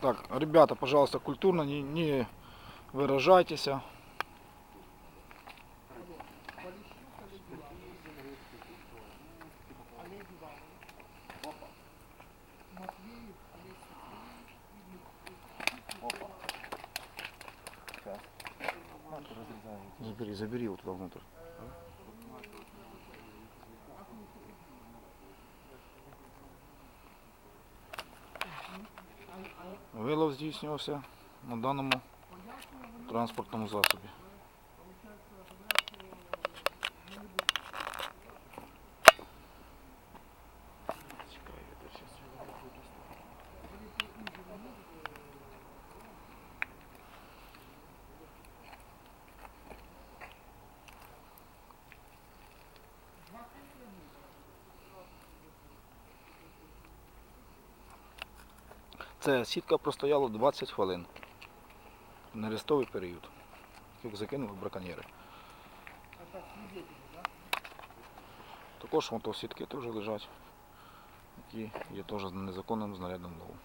Так, ребята, пожалуйста, культурно, не, не выражайтесь. Забери, забери его туда внутрь. Вилов здійснювався на даному транспортному засобі. Це сітка простояла 20 хвилин. Нерестовий період. Як закинули браконьєри. Також сітки теж лежать, які є теж незаконним знарядом лову.